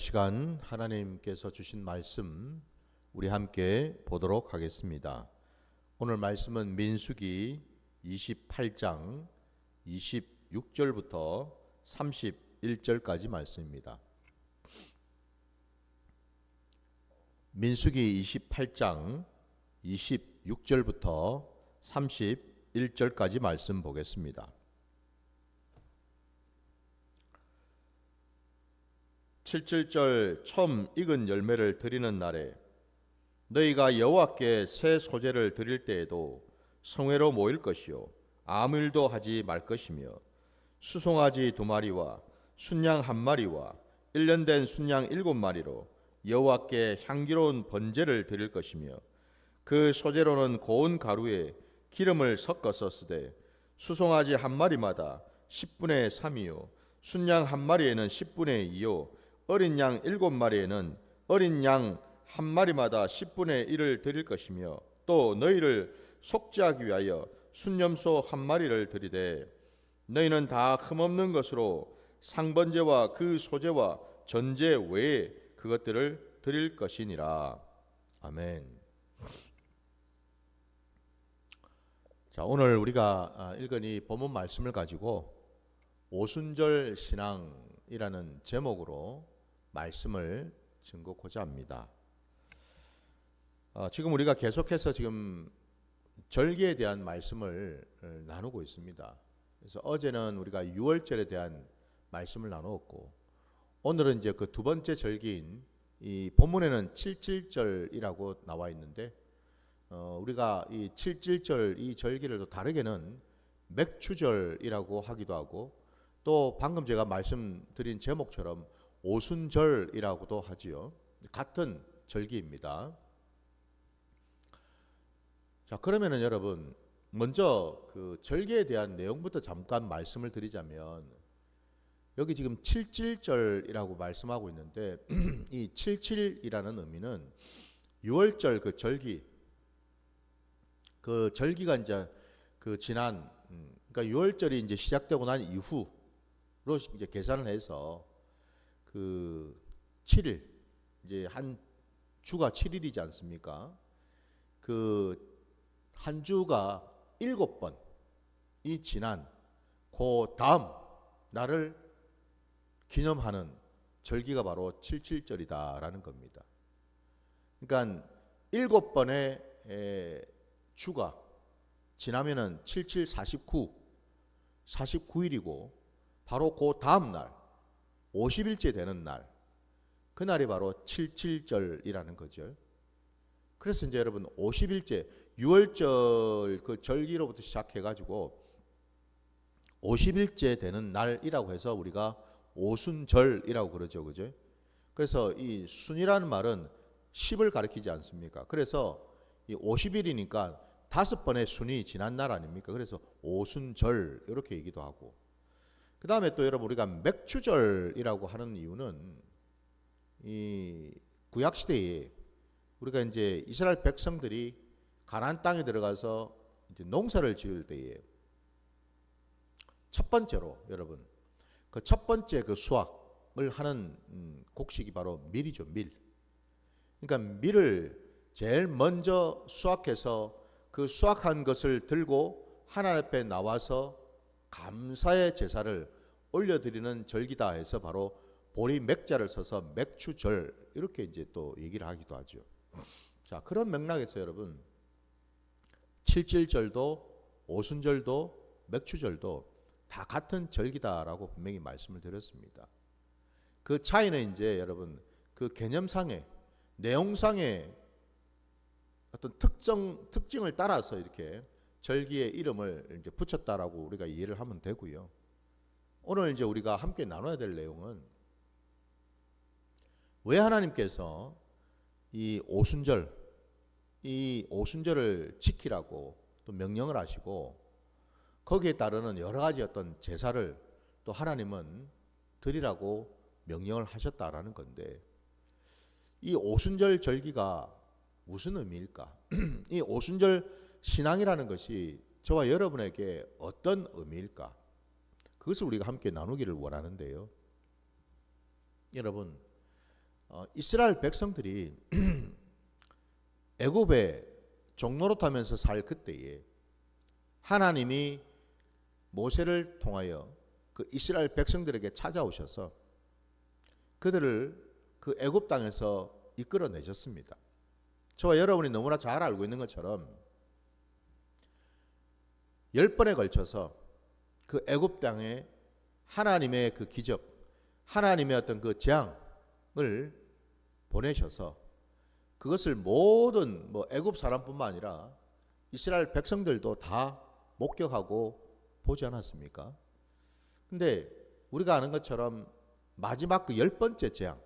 시간 하나님께서 주신 말씀 우리 함께 보도록 하겠습니다. 오늘 말씀은 민수기 28장 26절부터 31절까지 말씀입니다. 민수기 28장 26절부터 31절까지 말씀 보겠습니다. 7절절 처음 익은 열매를 드리는 날에 너희가 여호와께 새 소재를 드릴 때에도 성회로 모일 것이요 아무 일도 하지 말 것이며 수송아지 두 마리와 순양 한 마리와 일년 된 순양 일곱 마리로 여호와께 향기로운 번제를 드릴 것이며 그 소재로는 고운 가루에 기름을 섞어서 쓰되 수송아지 한 마리마다 10분의 3이요 순양 한 마리에는 10분의 2요 어린 양 일곱 마리에는 어린 양 한 마리마다 10분의 1을 드릴 것이며 또 너희를 속죄하기 위하여 순념소 한 마리를 드리되 너희는 다 흠없는 것으로 상번제와 그 소제와 전제 외에 그것들을 드릴 것이니라. 아멘. 자, 오늘 우리가 아, 읽은 이 본문 말씀을 가지고 오순절 신앙이라는 제목으로 말씀을 증거고자 합니다. 어, 지금 우리가 계속해서 지금 절기에 대한 말씀을 어, 나누고 있습니다. 그래서 어제는 우리가 6월절에 대한 말씀을 나누었고 오늘은 이제 그 두 번째 절기인 이 본문에는 77절이라고 나와 있는데 어, 우리가 이 77절 이 절기를 또 다르게는 맥추절이라고 하기도 하고 또 방금 제가 말씀드린 제목처럼 오순절이라고도 하지요. 같은 절기입니다. 자, 그러면은 여러분 먼저 그 절기에 대한 내용부터 잠깐 말씀을 드리자면 여기 지금 77절이라고 말씀하고 있는데 이 77이라는 의미는 6월절 그 절기 그 절기가 이제 그 지난 음, 그러니까 6월절이 이제 시작되고 난 이후로 이제 계산을 해서 그 7일 이제 한 주가 7일이지 않습니까? 그 한 주가 일곱 번이 지난 그 다음 날을 기념하는 절기가 바로 77절이다라는 겁니다. 그러니까 일곱 번의 주가 지나면은 77, 49, 49일이고 바로 그 다음 날 50일째 되는 날 그날이 바로 77절이라는 거죠. 그래서 이제 여러분 50일째 6월절 그 절기로부터 시작해 가지고 50일째 되는 날이라고 해서 우리가 오순절이라고 그러죠. 그죠? 그래서 이 순이라는 말은 10을 가리키지 않습니까? 그래서 이 50일이니까 다섯 번의 순이 지난 날 아닙니까? 그래서 오순절 이렇게 얘기도 하고 그 다음에 또 여러분 우리가 맥추절이라고 하는 이유는 이 구약 시대에 우리가 이제 이스라엘 백성들이 가나안 땅에 들어가서 이제 농사를 지을 때에 첫 번째로 여러분 그 첫 번째 그 수확을 하는 음, 곡식이 바로 밀이죠 밀. 그러니까 밀을 제일 먼저 수확해서 그 수확한 것을 들고 하나님 앞에 나와서 감사의 제사를 올려드리는 절기다 해서 바로 보리 맥자를 써서 맥추절 이렇게 이제 또 얘기를 하기도 하죠. 자 그런 맥락에서 여러분 칠칠절도 오순절도 맥추절도 다 같은 절기다라고 분명히 말씀을 드렸습니다. 그 차이는 이제 여러분 그 개념상의 내용상의 어떤 특정 특징을 따라서 이렇게 절기의 이름을 이제 붙였다라고 우리가 이해를 하면 되고요. 오늘 이제 우리가 함께 나눠야 될 내용은 왜 하나님께서 이 오순절 이 오순절을 지키라고 또 명령을 하시고 거기에 따르는 여러 가지 어떤 제사를 또 하나님은 드리라고 명령을 하셨다라는 건데 이 오순절 절기가 무슨 의미일까? 이 오순절 신앙이라는 것이 저와 여러분에게 어떤 의미일까? 그것을 우리가 함께 나누기를 원하는데요. 여러분, 어, 이스라엘 백성들이 애굽에 종노릇하면서 살 그때에 하나님이 모세를 통하여 그 이스라엘 백성들에게 찾아오셔서 그들을 그 애굽 땅에서 이끌어내셨습니다. 저와 여러분이 너무나 잘 알고 있는 것처럼 열 번에 걸쳐서 그 애굽 땅에 하나님의 그 기적, 하나님의 어떤 그 재앙을 보내셔서 그것을 모든 뭐 애굽 사람뿐만 아니라 이스라엘 백성들도 다 목격하고 보지 않았습니까? 근데 우리가 아는 것처럼 마지막 그 열 번째 재앙,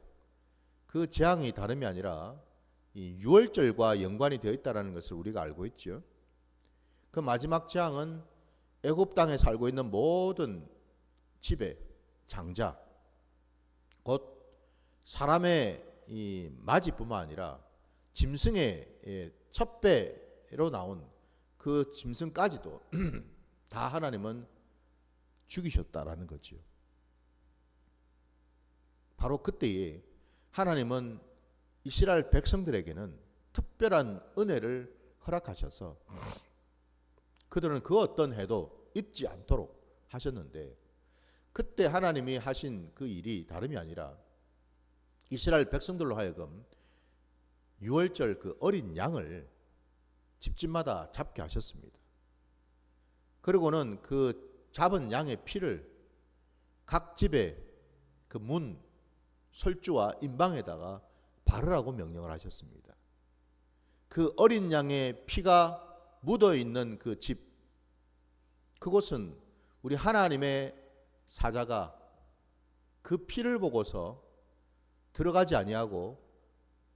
그 재앙이 다름이 아니라 이 유월절과 연관이 되어 있다는 것을 우리가 알고 있죠. 그 마지막 재앙은 애굽 땅에 살고 있는 모든 집의 장자, 곧 사람의 이 마지뿐만 아니라 짐승의 예, 첫 배로 나온 그 짐승까지도 다 하나님은 죽이셨다라는 거죠. 바로 그때에 하나님은 이스라엘 백성들에게는 특별한 은혜를 허락하셔서 그들은 그 어떤 해도 입지 않도록 하셨는데 그때 하나님이 하신 그 일이 다름이 아니라 이스라엘 백성들로 하여금 유월절 그 어린 양을 집집마다 잡게 하셨습니다. 그리고는 그 잡은 양의 피를 각 집의 그 문, 설주와 인방에다가 바르라고 명령을 하셨습니다. 그 어린 양의 피가 묻어 있는 그 집, 그곳은 우리 하나님의 사자가 그 피를 보고서 들어가지 아니하고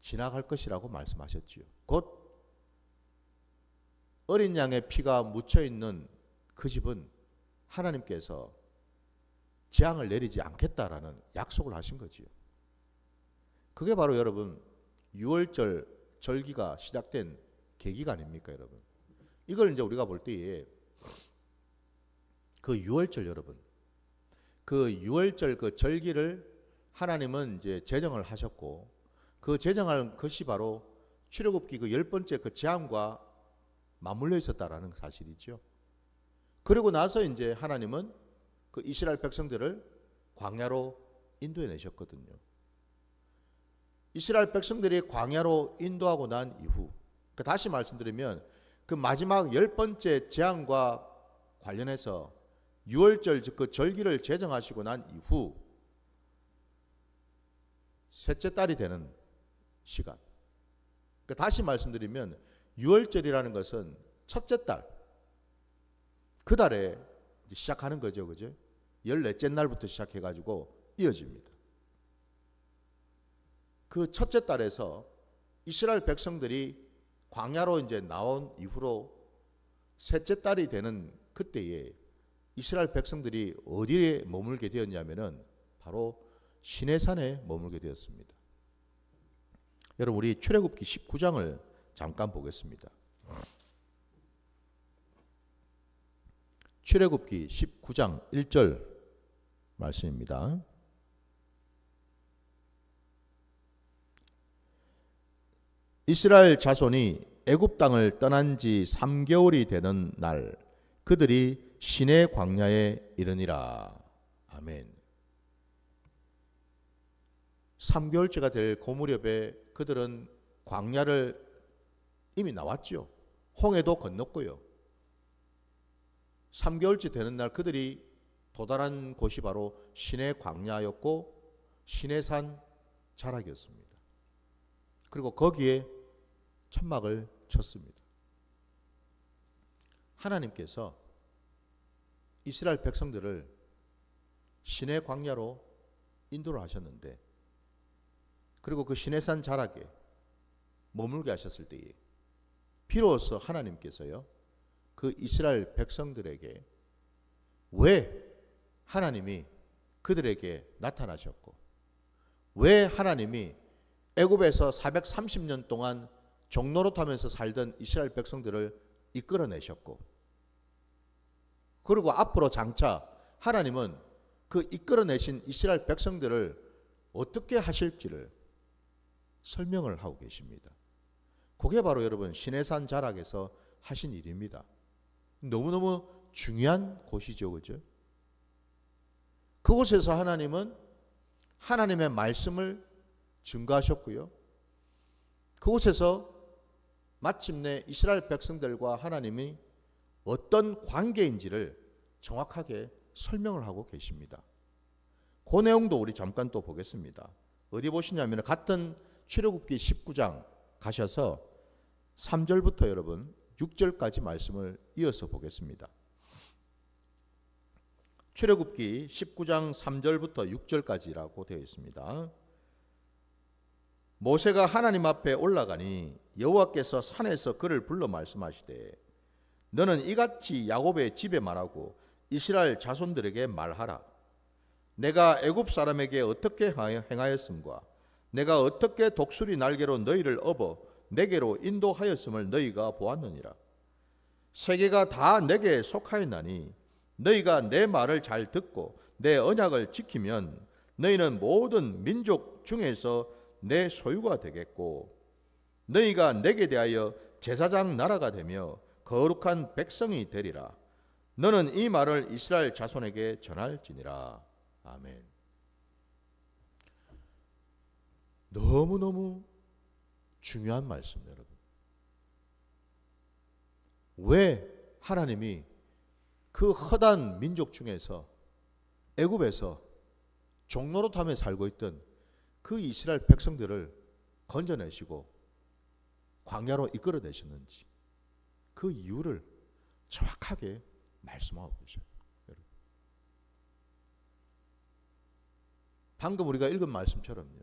지나갈 것이라고 말씀하셨지요. 곧 어린 양의 피가 묻혀 있는 그 집은 하나님께서 재앙을 내리지 않겠다라는 약속을 하신 거지요. 그게 바로 여러분 6월절 절기가 시작된 계기가 아닙니까, 여러분? 이걸 이제 우리가 볼 때에 그 6월절 여러분, 그 6월절 그 절기를 하나님은 이제 제정을 하셨고 그 제정할 것이 바로 출애굽기 그 열 번째 그 재앙과 맞물려 있었다라는 사실이죠. 그리고 나서 이제 하나님은 그 이스라엘 백성들을 광야로 인도해 내셨거든요. 이스라엘 백성들이 광야로 인도하고 난 이후 그 다시 말씀드리면 그 마지막 열 번째 재앙과 관련해서 6월절 즉 그 절기를 제정하시고 난 이후 셋째 달이 되는 시간. 그 다시 말씀드리면 6월절이라는 것은 첫째 달. 그 달에 시작하는 거죠. 그죠? 14째 날부터 시작해 가지고 이어집니다. 그 첫째 달에서 이스라엘 백성들이 광야로 이제 나온 이후로 셋째 달이 되는 그때에 이스라엘 백성들이 어디에 머물게 되었냐면은 바로 시내산에 머물게 되었습니다. 여러분 우리 출애굽기 19장을 잠깐 보겠습니다. 출애굽기 19장 1절 말씀입니다. 이스라엘 자손이 애굽 땅을 떠난 지 3개월이 되는 날 그들이 시내 광야에 이르니라. 아멘. 3개월째가 될 고무렵에 그들은 광야를 이미 나왔죠. 홍해도 건넜고요. 3개월째 되는 날 그들이 도달한 곳이 바로 시내 광야였고 시내산 자락이었습니다. 그리고 거기에 천막을 쳤습니다. 하나님께서 이스라엘 백성들을 시내 광야로 인도를 하셨는데 그리고 그 시내산 자락에 머물게 하셨을 때에 비로소 하나님께서요 그 이스라엘 백성들에게 왜 하나님이 그들에게 나타나셨고 왜 하나님이 애굽에서 430년 동안 종노릇하면서 살던 이스라엘 백성들을 이끌어내셨고 그리고 앞으로 장차 하나님은 그 이끌어내신 이스라엘 백성들을 어떻게 하실지를 설명을 하고 계십니다. 그게 바로 여러분 신해산 자락에서 하신 일입니다. 너무너무 중요한 곳이죠. 그죠? 그곳에서 하나님은 하나님의 말씀을 증거하셨고요. 그곳에서 마침내 이스라엘 백성들과 하나님이 어떤 관계인지를 정확하게 설명을 하고 계십니다. 그 내용도 우리 잠깐 또 보겠습니다. 어디 보시냐면 같은 출애굽기 19장 가셔서 3절부터 여러분 6절까지 말씀을 이어서 보겠습니다. 출애굽기 19장 3절부터 6절까지라고 되어 있습니다. 모세가 하나님 앞에 올라가니 여호와께서 산에서 그를 불러 말씀하시되 너는 이같이 야곱의 집에 말하고 이스라엘 자손들에게 말하라. 내가 애굽 사람에게 어떻게 행하였음과 내가 어떻게 독수리 날개로 너희를 업어 내게로 인도하였음을 너희가 보았느니라. 세계가 다 내게 속하였나니 너희가 내 말을 잘 듣고 내 언약을 지키면 너희는 모든 민족 중에서 내 소유가 되겠고 너희가 내게 대하여 제사장 나라가 되며 거룩한 백성이 되리라. 너는 이 말을 이스라엘 자손에게 전할지니라. 아멘. 너무너무 중요한 말씀 여러분. 왜 하나님이 그 허단 민족 중에서 애굽에서 종로로탐에 살고 있던 그 이스라엘 백성들을 건져내시고 광야로 이끌어내셨는지 그 이유를 정확하게 말씀하고 계셔요. 방금 우리가 읽은 말씀처럼요.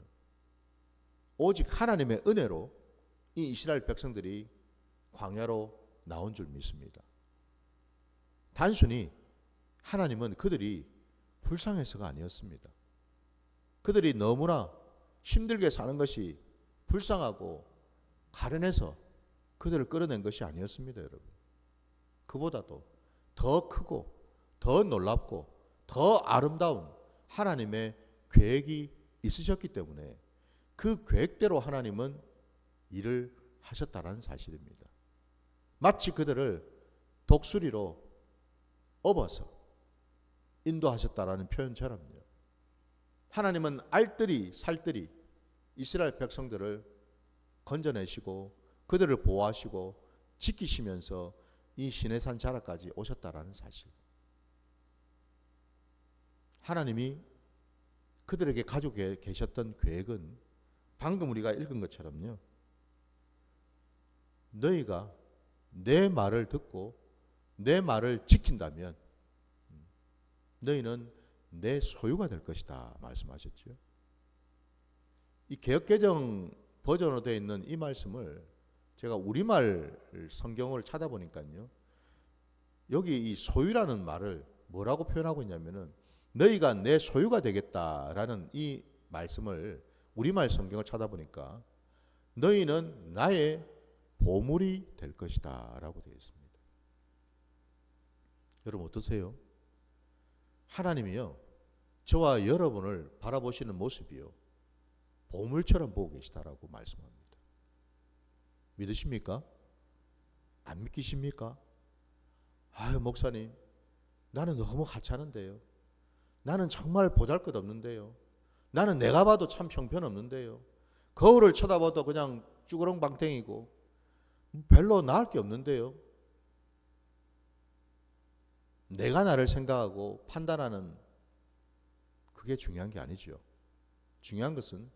오직 하나님의 은혜로 이 이스라엘 백성들이 광야로 나온 줄 믿습니다. 단순히 하나님은 그들이 불쌍해서가 아니었습니다. 그들이 너무나 힘들게 사는 것이 불쌍하고 가련해서 그들을 끌어낸 것이 아니었습니다, 여러분. 그보다도 더 크고 더 놀랍고 더 아름다운 하나님의 계획이 있으셨기 때문에 그 계획대로 하나님은 일을 하셨다라는 사실입니다. 마치 그들을 독수리로 업어서 인도하셨다라는 표현처럼요. 하나님은 알뜰히 살뜰히 이스라엘 백성들을 건져내시고 그들을 보호하시고 지키시면서 이 시내산 자락까지 오셨다라는 사실. 하나님이 그들에게 가지고 계셨던 계획은 방금 우리가 읽은 것처럼요. 너희가 내 말을 듣고 내 말을 지킨다면 너희는 내 소유가 될 것이다 말씀하셨죠. 이 개혁개정 버전으로 되어 있는 이 말씀을 제가 우리말 성경을 찾아보니까요. 여기 이 소유라는 말을 뭐라고 표현하고 있냐면은 너희가 내 소유가 되겠다라는 이 말씀을 우리말 성경을 찾아보니까 너희는 나의 보물이 될 것이다라고 되어 있습니다. 여러분 어떠세요? 하나님이요. 저와 여러분을 바라보시는 모습이요. 보물처럼 보고 계시다라고 말씀합니다. 믿으십니까? 안 믿기십니까? 아유, 목사님. 나는 너무 하찮은데요. 나는 정말 보잘 것 없는데요. 나는 내가 봐도 참 형편없는데요. 거울을 쳐다봐도 그냥 쭈그렁방탱이고 별로 나을 게 없는데요. 내가 나를 생각하고 판단하는 그게 중요한 게 아니죠. 중요한 것은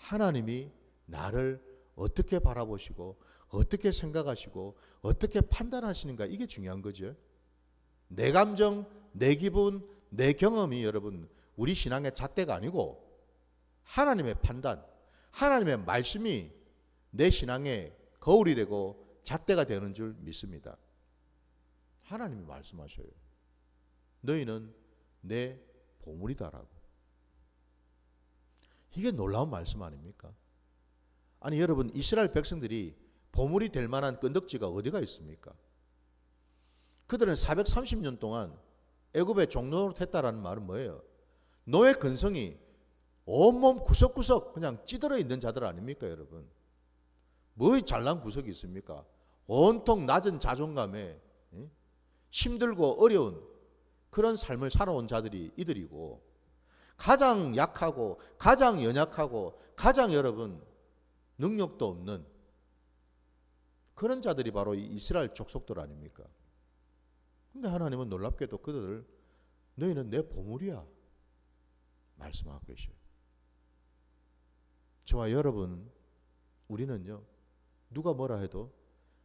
하나님이 나를 어떻게 바라보시고 어떻게 생각하시고 어떻게 판단하시는가 이게 중요한 거죠. 내 감정, 내 기분, 내 경험이 여러분 우리 신앙의 잣대가 아니고 하나님의 판단, 하나님의 말씀이 내 신앙의 거울이 되고 잣대가 되는 줄 믿습니다. 하나님이 말씀하셔요. 너희는 내 보물이다라고. 이게 놀라운 말씀 아닙니까? 아니 여러분 이스라엘 백성들이 보물이 될 만한 끈덕지가 어디가 있습니까? 그들은 430년 동안 애굽의 종노릇 했다라는 말은 뭐예요? 노예 근성이 온몸 구석구석 그냥 찌들어 있는 자들 아닙니까, 여러분? 뭐 잘난 구석이 있습니까? 온통 낮은 자존감에 예? 힘들고 어려운 그런 삶을 살아온 자들이 이들이고 가장 약하고 가장 연약하고 가장 여러분 능력도 없는 그런 자들이 바로 이 이스라엘 족속들 아닙니까? 근데 하나님은 놀랍게도 그들을 너희는 내 보물이야 말씀하고 계셔요. 저와 여러분 우리는요 누가 뭐라 해도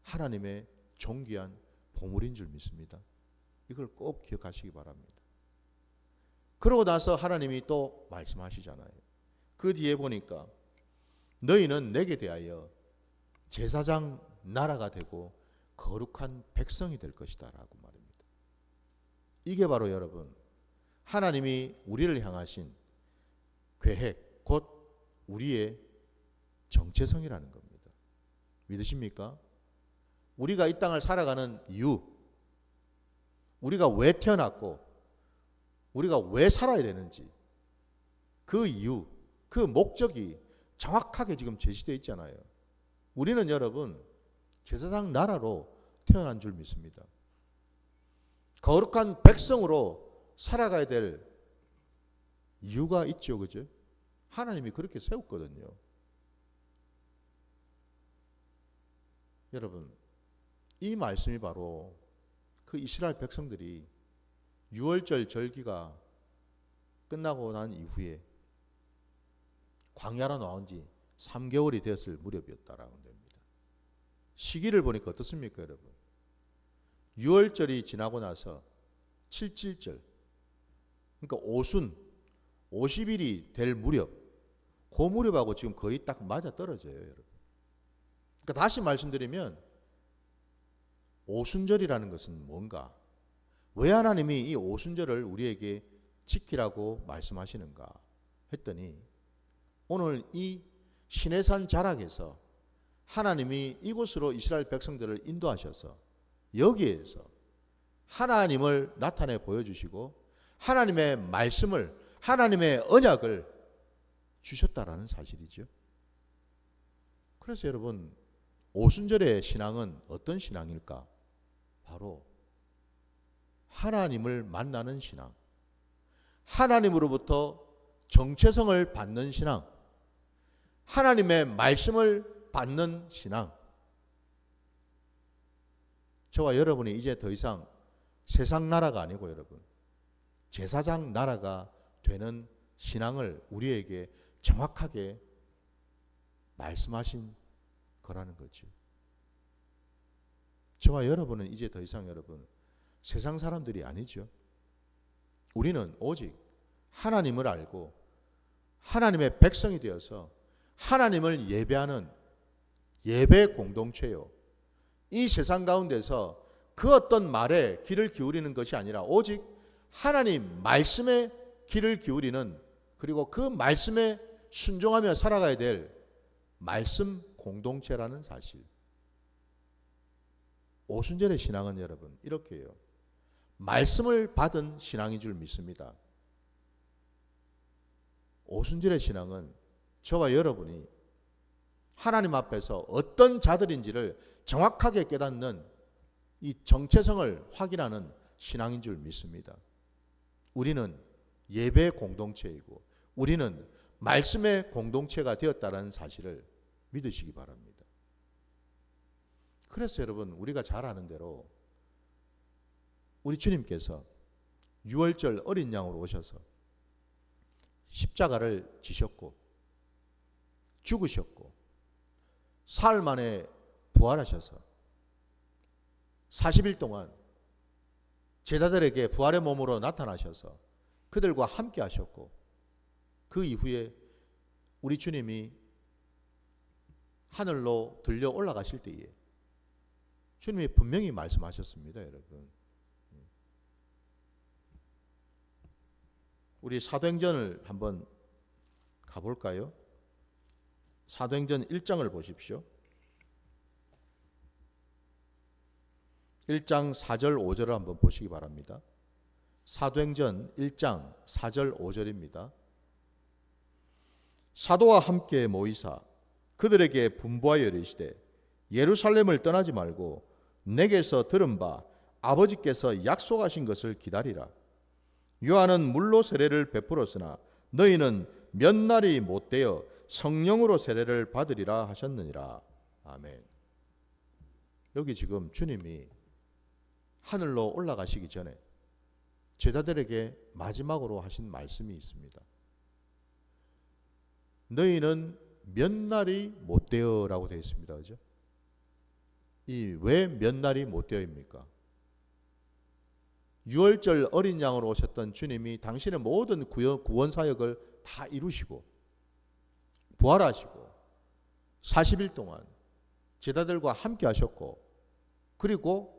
하나님의 존귀한 보물인 줄 믿습니다. 이걸 꼭 기억하시기 바랍니다. 그러고 나서 하나님이 또 말씀하시잖아요. 그 뒤에 보니까 너희는 내게 대하여 제사장 나라가 되고 거룩한 백성이 될 것이다라고 말입니다. 이게 바로 여러분 하나님이 우리를 향하신 계획 곧 우리의 정체성이라는 겁니다. 믿으십니까? 우리가 이 땅을 살아가는 이유, 우리가 왜 태어났고, 우리가 왜 살아야 되는지, 그 이유, 그 목적이 정확하게 지금 제시되어 있잖아요. 우리는 여러분, 제사장 나라로 태어난 줄 믿습니다. 거룩한 백성으로 살아가야 될 이유가 있죠, 그죠? 하나님이 그렇게 세웠거든요. 여러분, 이 말씀이 바로 그 이스라엘 백성들이 유월절 절기가 끝나고 난 이후에 광야로 나온 지 3개월이 되었을 무렵이었다라고 됩니다. 시기를 보니까 어떻습니까, 여러분? 6월절이 지나고 나서 7.7절 그러니까 오순 50일이 될 무렵 그 무렵하고 지금 거의 딱 맞아 떨어져요, 여러분. 그러니까 다시 말씀드리면 오순절이라는 것은 뭔가? 왜 하나님이 이 오순절을 우리에게 지키라고 말씀하시는가 했더니 오늘 이 시내산 자락에서 하나님이 이곳으로 이스라엘 백성들을 인도하셔서 여기에서 하나님을 나타내 보여주시고 하나님의 말씀을 하나님의 언약을 주셨다라는 사실이죠. 그래서 여러분 오순절의 신앙은 어떤 신앙일까? 바로 하나님을 만나는 신앙, 하나님으로부터 정체성을 받는 신앙, 하나님의 말씀을 받는 신앙. 저와 여러분이 이제 더 이상 세상 나라가 아니고 여러분 제사장 나라가 되는 신앙을 우리에게 정확하게 말씀하신 거라는 거죠. 저와 여러분은 이제 더 이상 여러분 세상 사람들이 아니죠. 우리는 오직 하나님을 알고 하나님의 백성이 되어서 하나님을 예배하는 예배 공동체요. 이 세상 가운데서 그 어떤 말에 귀를 기울이는 것이 아니라 오직 하나님 말씀에 귀를 기울이는 그리고 그 말씀에 순종하며 살아가야 될 말씀 공동체라는 사실. 오순절의 신앙은 여러분 이렇게요. 말씀을 받은 신앙인 줄 믿습니다. 오순절의 신앙은 저와 여러분이 하나님 앞에서 어떤 자들인지를 정확하게 깨닫는 이 정체성을 확인하는 신앙인 줄 믿습니다. 우리는 예배 공동체이고 우리는 말씀의 공동체가 되었다는 사실을 믿으시기 바랍니다. 그래서 여러분 우리가 잘 아는 대로 우리 주님께서 6월절 어린 양으로 오셔서 십자가를 지셨고 죽으셨고 사흘 만에 부활하셔서 40일 동안 제자들에게 부활의 몸으로 나타나셔서 그들과 함께 하셨고 그 이후에 우리 주님이 하늘로 들려 올라가실 때에 주님이 분명히 말씀하셨습니다, 여러분. 우리 사도행전을 한번 가볼까요? 사도행전 1장을 보십시오. 1장 4절 5절을 한번 보시기 바랍니다. 사도행전 1장 4절 5절입니다. 사도와 함께 모이사 그들에게 분부하여 이르시되 예루살렘을 떠나지 말고 내게서 들은 바 아버지께서 약속하신 것을 기다리라. 요한은 물로 세례를 베풀었으나 너희는 몇 날이 못 되어 성령으로 세례를 받으리라 하셨느니라. 아멘. 여기 지금 주님이 하늘로 올라가시기 전에 제자들에게 마지막으로 하신 말씀이 있습니다. 너희는 몇 날이 못 되어라고 되어 있습니다. 그죠? 이 왜 몇 날이 못 되어입니까? 유월절 어린 양으로 오셨던 주님이 당신의 모든 구원, 사역을 다 이루시고 부활하시고 40일 동안 제자들과 함께 하셨고 그리고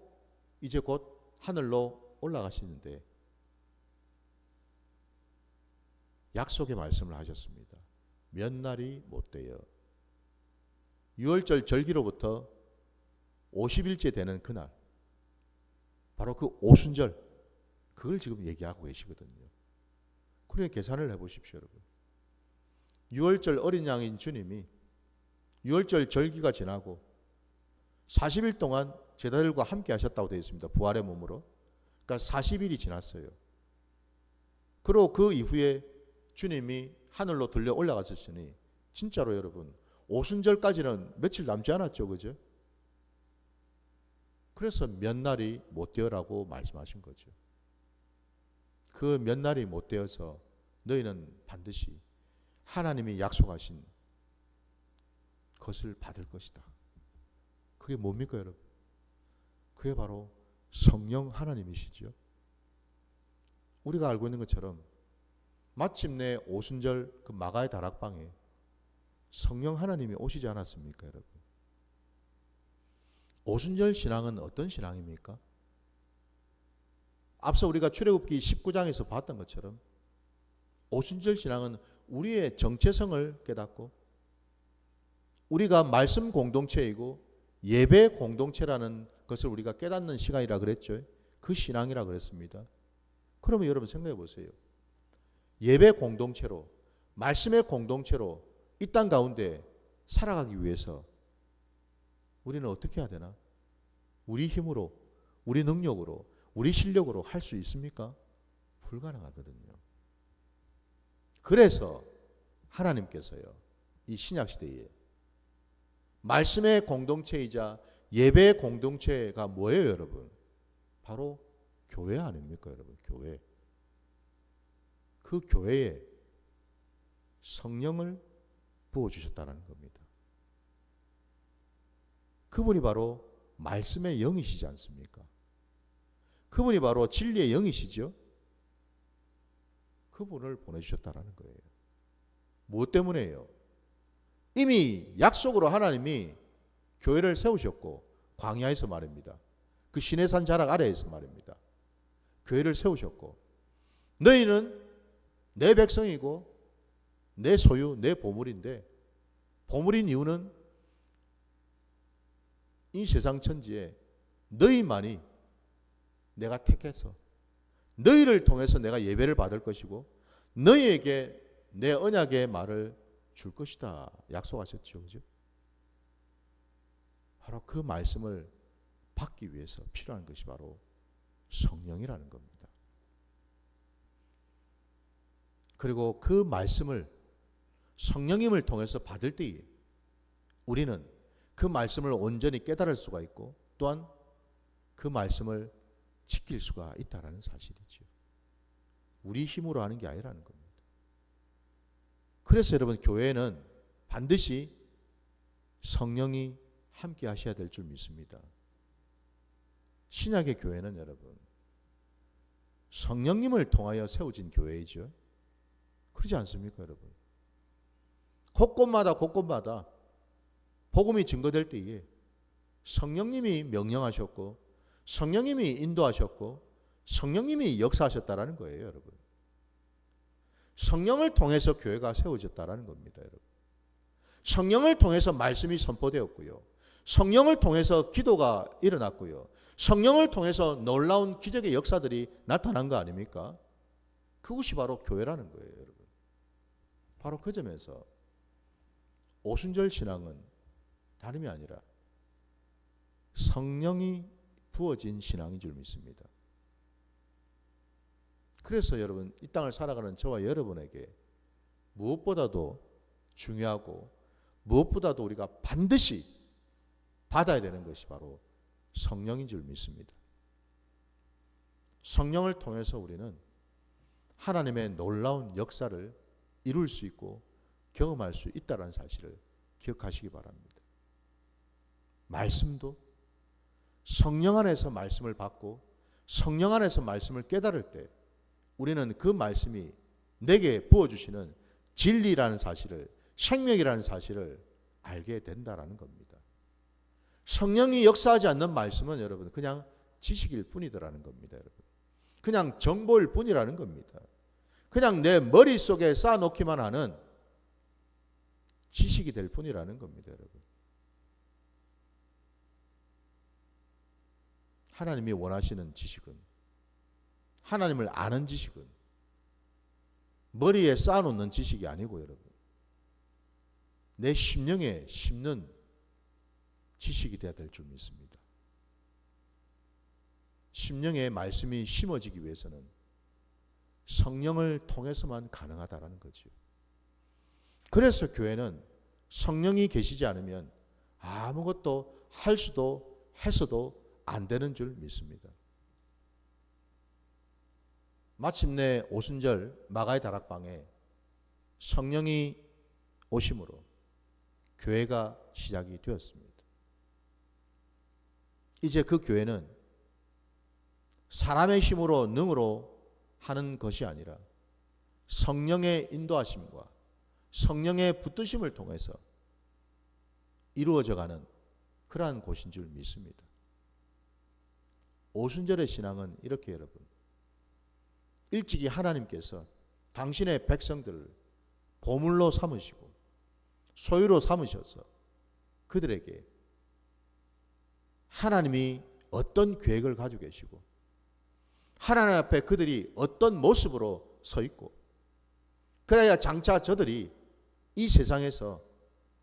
이제 곧 하늘로 올라가시는데 약속의 말씀을 하셨습니다. 몇 날이 못 돼요. 6월절 절기로부터 50일째 되는 그날 바로 그 오순절 그걸 지금 얘기하고 계시거든요. 그래 계산을 해 보십시오, 여러분. 6월절 어린 양인 주님이 6월절 절기가 지나고 40일 동안 제자들과 함께 하셨다고 되어 있습니다. 부활의 몸으로. 그러니까 40일이 지났어요. 그리고 그 이후에 주님이 하늘로 들려 올라갔었으니 진짜로 여러분 오순절까지는 며칠 남지 않았죠. 그죠? 그래서 몇 날이 못 되어라고 말씀하신 거죠. 그 몇 날이 못 되어서 너희는 반드시 하나님이 약속하신 것을 받을 것이다. 그게 뭡니까, 여러분? 그게 바로 성령 하나님이시죠. 우리가 알고 있는 것처럼 마침내 오순절 그 마가의 다락방에 성령 하나님이 오시지 않았습니까, 여러분? 오순절 신앙은 어떤 신앙입니까? 앞서 우리가 출애굽기 19장에서 봤던 것처럼 오순절 신앙은 우리의 정체성을 깨닫고 우리가 말씀 공동체이고 예배 공동체라는 것을 우리가 깨닫는 시간이라 그랬죠. 그 신앙이라 그랬습니다. 그러면 여러분 생각해 보세요. 예배 공동체로 말씀의 공동체로 이 땅 가운데 살아가기 위해서 우리는 어떻게 해야 되나? 우리 힘으로, 우리 능력으로, 우리 실력으로 할 수 있습니까? 불가능하거든요. 그래서 하나님께서요, 이 신약 시대에 말씀의 공동체이자 예배의 공동체가 뭐예요, 여러분? 바로 교회 아닙니까, 여러분? 교회. 그 교회에 성령을 부어 주셨다는 겁니다. 그분이 바로 말씀의 영이시지 않습니까? 그분이 바로 진리의 영이시죠. 그분을 보내주셨다는 거예요. 무엇 때문에요? 이미 약속으로 하나님이 교회를 세우셨고 광야에서 말입니다. 그 시내산 자락 아래에서 말입니다. 교회를 세우셨고 너희는 내 백성이고 내 소유, 내 보물인데 보물인 이유는 이 세상 천지에 너희만이 내가 택해서 너희를 통해서 내가 예배를 받을 것이고 너희에게 내 언약의 말을 줄 것이다 약속하셨죠. 그죠? 바로 그 말씀을 받기 위해서 필요한 것이 바로 성령이라는 겁니다. 그리고 그 말씀을 성령님을 통해서 받을 때에 우리는 그 말씀을 온전히 깨달을 수가 있고 또한 그 말씀을 지킬 수가 있다라는 사실이죠. 우리 힘으로 하는 게 아니라는 겁니다. 그래서 여러분 교회는 반드시 성령이 함께 하셔야 될 줄 믿습니다. 신약의 교회는 여러분 성령님을 통하여 세워진 교회이죠. 그러지 않습니까, 여러분? 곳곳마다 곳곳마다 복음이 증거될 때에 성령님이 명령하셨고 성령님이 인도하셨고 성령님이 역사하셨다라는 거예요, 여러분. 성령을 통해서 교회가 세워졌다라는 겁니다, 여러분. 성령을 통해서 말씀이 선포되었고요. 성령을 통해서 기도가 일어났고요. 성령을 통해서 놀라운 기적의 역사들이 나타난 거 아닙니까? 그것이 바로 교회라는 거예요, 여러분. 바로 그 점에서 오순절 신앙은 다름이 아니라 성령이 부어진 신앙인 줄 믿습니다. 그래서 여러분 이 땅을 살아가는 저와 여러분에게 무엇보다도 중요하고 무엇보다도 우리가 반드시 받아야 되는 것이 바로 성령인 줄 믿습니다. 성령을 통해서 우리는 하나님의 놀라운 역사를 이룰 수 있고 경험할 수 있다는 사실을 기억하시기 바랍니다. 말씀도 성령 안에서 말씀을 받고 성령 안에서 말씀을 깨달을 때 우리는 그 말씀이 내게 부어주시는 진리라는 사실을 생명이라는 사실을 알게 된다라는 겁니다. 성령이 역사하지 않는 말씀은 여러분 그냥 지식일 뿐이더라는 겁니다, 여러분. 그냥 정보일 뿐이라는 겁니다. 그냥 내 머릿속에 쌓아놓기만 하는 지식이 될 뿐이라는 겁니다, 여러분. 하나님이 원하시는 지식은 하나님을 아는 지식은 머리에 쌓아놓는 지식이 아니고 여러분 내 심령에 심는 지식이 되어야 될 줄 믿습니다. 심령에 말씀이 심어지기 위해서는 성령을 통해서만 가능하다라는 거죠. 그래서 교회는 성령이 계시지 않으면 아무것도 할 수도 해서도 안 되는 줄 믿습니다. 마침내 오순절 마가의 다락방에 성령이 오심으로 교회가 시작이 되었습니다. 이제 그 교회는 사람의 힘으로 능으로 하는 것이 아니라 성령의 인도하심과 성령의 붙드심을 통해서 이루어져 가는 그러한 곳인 줄 믿습니다. 오순절의 신앙은 이렇게 여러분. 일찍이 하나님께서 당신의 백성들을 보물로 삼으시고 소유로 삼으셔서 그들에게 하나님이 어떤 계획을 가지고 계시고 하나님 앞에 그들이 어떤 모습으로 서 있고 그래야 장차 저들이 이 세상에서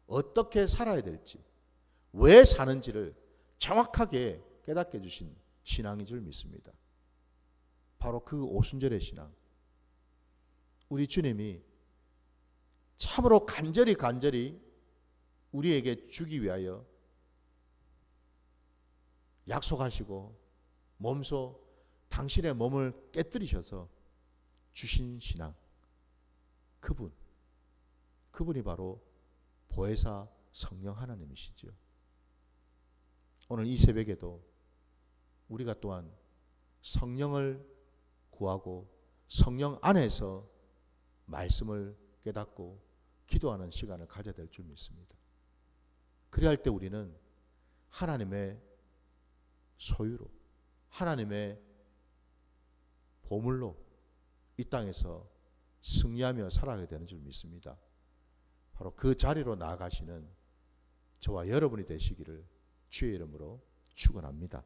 어떻게 살아야 될지 왜 사는지를 정확하게 깨닫게 해주신 신앙인 줄 믿습니다. 바로 그 오순절의 신앙. 우리 주님이 참으로 간절히 간절히 우리에게 주기 위하여 약속하시고 몸소 당신의 몸을 깨뜨리셔서 주신 신앙. 그분. 그분이 바로 보혜사 성령 하나님이시죠. 오늘 이 새벽에도 우리가 또한 성령을 구하고 성령 안에서 말씀을 깨닫고 기도하는 시간을 가져야 될 줄 믿습니다. 그래야 할 때 우리는 하나님의 소유로 하나님의 보물로 이 땅에서 승리하며 살아가야 되는 줄 믿습니다. 바로 그 자리로 나아가시는 저와 여러분이 되시기를 주의 이름으로 축원합니다.